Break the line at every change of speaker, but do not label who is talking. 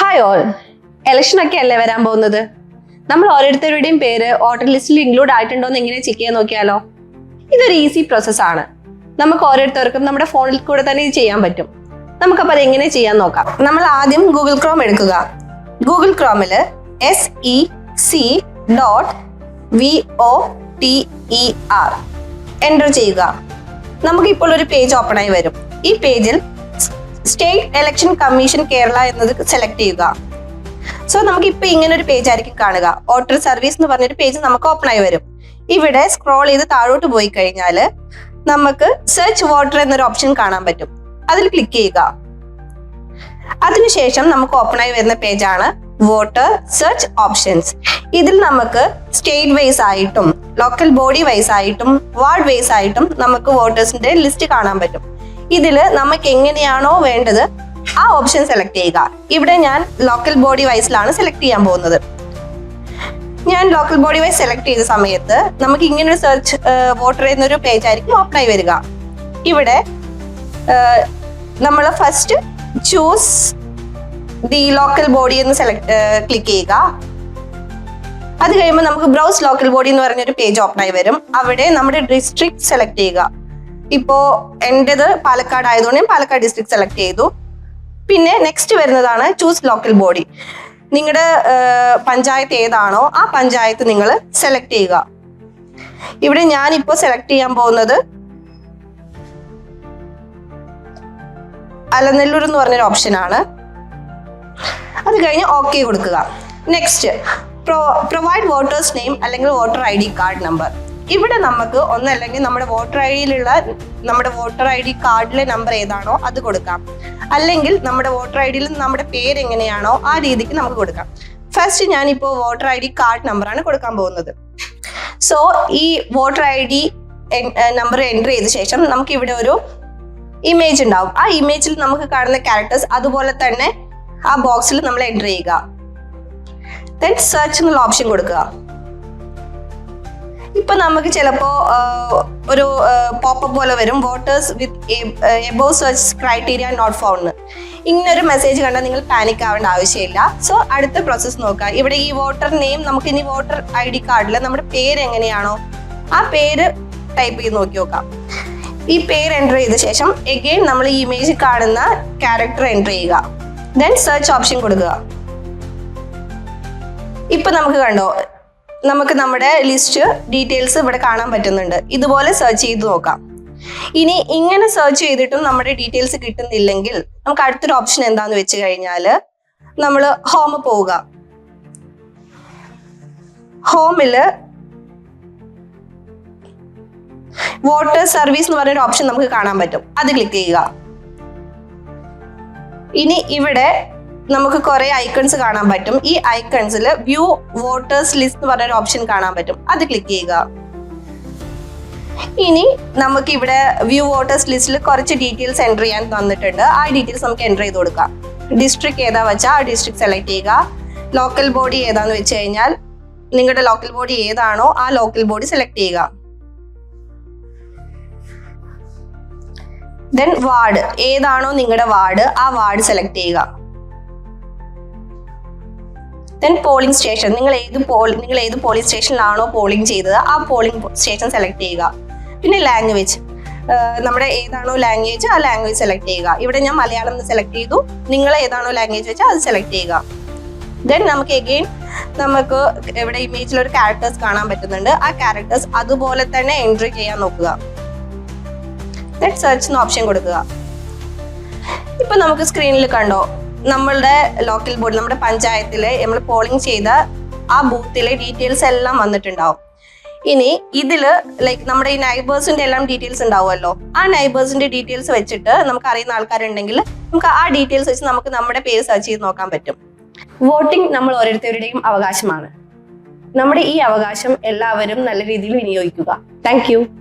Hi all election ഒക്കെ അല്ലേ വരാൻ പോകുന്നത്? നമ്മൾ ഓരോരുത്തരുടെയും പേര് വോട്ടർ ലിസ്റ്റിൽ ഇൻക്ലൂഡ് ആയിട്ടുണ്ടോ എന്ന് എങ്ങനെ ചെക്ക് ചെയ്യാൻ നോക്കിയാലോ? ഇതൊരു ഈസി പ്രോസസ് ആണ്. നമുക്ക് ഓരോരുത്തർക്കും നമ്മുടെ ഫോണിൽ കൂടെ തന്നെ ഇത് ചെയ്യാൻ പറ്റും. നമുക്കപ്പോൾ അത് എങ്ങനെ ചെയ്യാൻ നോക്കാം? നമ്മൾ ആദ്യം ഗൂഗിൾ ക്രോം എടുക്കുക. ഗൂഗിൾ ക്രോമിൽ S E C dot V O T E R enter ചെയ്യുക. നമുക്കിപ്പോൾ ഒരു പേജ് ഓപ്പൺ ആയി വരും. ഈ പേജിൽ സ്റ്റേറ്റ് ഇലക്ഷൻ കമ്മീഷൻ കേരള എന്നത് സെലക്ട് ചെയ്യുക. സോ നമുക്ക് ഇപ്പൊ ഇങ്ങനെ ഒരു പേജ് ആയിരിക്കും കാണുക. വോട്ടർ സർവീസ് എന്ന് പറഞ്ഞൊരു പേജ് നമുക്ക് ഓപ്പൺ ആയി വരും. ഇവിടെ സ്ക്രോൾ ചെയ്ത് താഴോട്ട് പോയി കഴിഞ്ഞാൽ നമുക്ക് സെർച്ച് വോട്ടർ എന്നൊരു ഓപ്ഷൻ കാണാൻ പറ്റും. അതിൽ ക്ലിക്ക് ചെയ്യുക. അതിനുശേഷം നമുക്ക് ഓപ്പൺ ആയി വരുന്ന പേജാണ് വോട്ടർ സെർച്ച് ഓപ്ഷൻസ് ഇതിൽ നമുക്ക് സ്റ്റേറ്റ് വൈസ് ആയിട്ടും ലോക്കൽ ബോഡി വൈസ് ആയിട്ടും വാർഡ് വൈസ് ആയിട്ടും നമുക്ക് വോട്ടേഴ്സിന്റെ ലിസ്റ്റ് കാണാൻ പറ്റും. ഇതിൽ നമുക്ക് എങ്ങനെയാണോ വേണ്ടത് ആ ഓപ്ഷൻ സെലക്ട് ചെയ്യുക. ഇവിടെ ഞാൻ ലോക്കൽ ബോഡി വൈസിലാണ് സെലക്ട് ചെയ്യാൻ പോകുന്നത്. ഞാൻ ലോക്കൽ ബോഡി വൈസ് സെലക്ട് ചെയ്ത സമയത്ത് നമുക്ക് ഇങ്ങനെ ഒരു സെർച്ച് വോട്ടർ ചെയ്യുന്ന ഒരു പേജ് ആയിരിക്കും ഓപ്പൺ ആയി വരിക. ഇവിടെ നമ്മൾ first choose the local body എന്ന് സെലക്ട് ക്ലിക്ക് ചെയ്യുക. അത് കഴിയുമ്പോൾ നമുക്ക് ബ്രൗസ് ലോക്കൽ ബോഡി എന്ന് പറഞ്ഞൊരു പേജ് ഓപ്പൺ ആയി വരും. അവിടെ നമ്മുടെ ഡിസ്ട്രിക്ട് സെലക്ട് ചെയ്യുക. ഇപ്പോ എന്റെത് പാലക്കാട് ആയതുകൊണ്ട് ഞാൻ പാലക്കാട് ഡിസ്ട്രിക്ട് സെലക്ട് ചെയ്തു. പിന്നെ നെക്സ്റ്റ് വരുന്നതാണ് ചൂസ് ലോക്കൽ ബോഡി നിങ്ങളുടെ പഞ്ചായത്ത് ഏതാണോ ആ പഞ്ചായത്ത് നിങ്ങൾ സെലക്ട് ചെയ്യുക. ഇവിടെ ഞാൻ ഇപ്പോൾ സെലക്ട് ചെയ്യാൻ പോകുന്നത് അലനെല്ലൂർ എന്ന് പറഞ്ഞൊരു ഓപ്ഷനാണ് അത് കഴിഞ്ഞ് ഓക്കെ കൊടുക്കുക. Next pro provide voters name അല്ലെങ്കിൽ voter I D card number ഇവിടെ നമുക്ക് ഒന്നല്ലെങ്കിൽ നമ്മുടെ വോട്ടർ ഐ ഡിയിലുള്ള നമ്മുടെ വോട്ടർ ഐ ഡി കാർഡിലെ നമ്പർ ഏതാണോ അത് കൊടുക്കാം. അല്ലെങ്കിൽ നമ്മുടെ വോട്ടർ ഐ ഡിയിൽ നമ്മുടെ പേര് എങ്ങനെയാണോ ആ രീതിക്ക് നമുക്ക് കൊടുക്കാം. ഫസ്റ്റ് ഞാനിപ്പോൾ വോട്ടർ ഐ ഡി കാർഡ് നമ്പറാണ് കൊടുക്കാൻ പോകുന്നത്. സോ ഈ voter I D number enter ചെയ്ത ശേഷം നമുക്ക് ഇവിടെ ഒരു ഇമേജ് ഉണ്ടാവും. ആ ഇമേജിൽ നമുക്ക് കാണുന്ന ക്യാരക്ടേഴ്സ് അതുപോലെ തന്നെ ആ ബോക്സിൽ നമ്മൾ എന്റർ ചെയ്യുക. ദെൻ സെർച്ച് എന്നുള്ള ഓപ്ഷൻ കൊടുക്കുക. ഇപ്പൊ നമുക്ക് ചിലപ്പോ ഒരു പോപ്പപ്പ് പോലെ വരും. Voters with above search criteria not found ഇങ്ങനൊരു മെസ്സേജ് കണ്ടാൽ നിങ്ങൾ പാനിക് ആവേണ്ട ആവശ്യമില്ല. സോ അടുത്ത പ്രോസസ് നോക്കാം. ഇവിടെ ഈ വോട്ടർ നെയിം നമുക്ക് ഇനി വോട്ടർ ഐ ഡി കാർഡിൽ നമ്മുടെ പേര് എങ്ങനെയാണോ ആ പേര് ടൈപ്പ് ചെയ്ത് നോക്കി നോക്കാം. ഈ പേര് എന്റർ ചെയ്ത ശേഷം എഗെയിൻ നമ്മൾ ഈ ഇമേജിൽ കാണുന്ന ക്യാരക്ടർ എന്റർ ചെയ്യുക. ദെൻ സെർച്ച് ഓപ്ഷൻ കൊടുക്കുക. ഇപ്പൊ നമുക്ക് കണ്ടോ നമുക്ക് നമ്മുടെ ലിസ്റ്റ് ഡീറ്റെയിൽസ് ഇവിടെ കാണാൻ പറ്റുന്നുണ്ട്. ഇതുപോലെ സെർച്ച് ചെയ്ത് നോക്കാം. ഇനി ഇങ്ങനെ സെർച്ച് ചെയ്തിട്ടും നമ്മുടെ ഡീറ്റെയിൽസ് കിട്ടുന്നില്ലെങ്കിൽ നമുക്ക് അടുത്തൊരു ഓപ്ഷൻ എന്താന്ന് വെച്ച് കഴിഞ്ഞാൽ നമ്മൾ ഹോം പോവുക. ഹോമിൽ വാട്ടർ സർവീസ് എന്ന് പറഞ്ഞൊരു ഓപ്ഷൻ നമുക്ക് കാണാൻ പറ്റും. അത് ക്ലിക്ക് ചെയ്യുക. ഇനി ഇവിടെ നമുക്ക് കുറെ ഐക്കൺസ് കാണാൻ പറ്റും. ഈ ഐക്കൺസിൽ വ്യൂ വോട്ടേഴ്സ് ലിസ്റ്റ് എന്ന് പറഞ്ഞൊരു ഓപ്ഷൻ കാണാൻ പറ്റും. അത് ക്ലിക്ക് ചെയ്യുക. ഇനി നമുക്ക് ഇവിടെ വ്യൂ വോട്ടേഴ്സ് ലിസ്റ്റിൽ കുറച്ച് ഡീറ്റെയിൽസ് എന്റർ ചെയ്യാൻ തന്നിട്ടുണ്ട്. ആ ഡീറ്റെയിൽസ് നമുക്ക് എന്റർ ചെയ്ത് കൊടുക്കാം. ഡിസ്ട്രിക്ട് ഏതാ വെച്ചാൽ ആ ഡിസ്ട്രിക്ട് സെലക്ട് ചെയ്യുക. ലോക്കൽ ബോഡി ഏതാന്ന് വെച്ച് കഴിഞ്ഞാൽ നിങ്ങളുടെ ലോക്കൽ ബോഡി ഏതാണോ ആ ലോക്കൽ ബോഡി സെലക്ട് ചെയ്യുക. ദെൻ വാർഡ് ഏതാണോ നിങ്ങളുടെ വാർഡ് ആ വാർഡ് സെലക്ട് ചെയ്യുക. ദെൻ പോളിംഗ് സ്റ്റേഷൻ നിങ്ങൾ ഏത് പോൾ നിങ്ങൾ ഏത് പോളിംഗ് സ്റ്റേഷനിലാണോ പോളിംഗ് ചെയ്തത് ആ പോളിംഗ് സ്റ്റേഷൻ സെലക്ട് ചെയ്യുക. പിന്നെ ലാംഗ്വേജ് നമ്മുടെ ഏതാണോ ലാംഗ്വേജ് ആ ലാംഗ്വേജ് സെലക്ട് ചെയ്യുക. ഇവിടെ ഞാൻ മലയാളം എന്ന് സെലക്ട് ചെയ്തു. നിങ്ങൾ ഏതാണോ ലാംഗ്വേജ് വെച്ചാൽ അത് സെലക്ട് ചെയ്യുക. ദെൻ നമുക്ക് എഗെയിൻ നമുക്ക് ഇവിടെ ഇമേജിൽ ഒരു ക്യാരക്ടേഴ്സ് കാണാൻ പറ്റുന്നുണ്ട്. ആ ക്യാരക്ടേഴ്സ് അതുപോലെ തന്നെ എൻട്രി ചെയ്യാൻ നോക്കുക. ദെൻ സെർച്ച് എന്ന ഓപ്ഷൻ കൊടുക്കുക. ഇപ്പൊ നമുക്ക് സ്ക്രീനിൽ കണ്ടോ? നമ്മളുടെ ലോക്കൽ ബോർഡ് നമ്മുടെ പഞ്ചായത്തിലെ നമ്മൾ പോളിംഗ് ചെയ്ത ആ ബൂത്തിലെ ഡീറ്റെയിൽസ് എല്ലാം വന്നിട്ടുണ്ടാവും. ഇനി ഇതിൽ ലൈക്ക് നമ്മുടെ ഈ നൈബേഴ്സിന്റെ എല്ലാം ഡീറ്റെയിൽസ് ഉണ്ടാവുമല്ലോ. ആ നൈബേഴ്സിന്റെ ഡീറ്റെയിൽസ് വെച്ചിട്ട് നമുക്ക് അറിയുന്ന ആൾക്കാരുണ്ടെങ്കിൽ നമുക്ക് ആ ഡീറ്റെയിൽസ് വെച്ച് നമുക്ക് നമ്മുടെ പേര് സെർച്ച് ചെയ്ത് നോക്കാൻ പറ്റും. വോട്ടിംഗ് നമ്മൾ ഓരോരുത്തരുടെയും അവകാശമാണ്. നമ്മുടെ ഈ അവകാശം എല്ലാവരും നല്ല രീതിയിൽ വിനിയോഗിക്കുക. താങ്ക്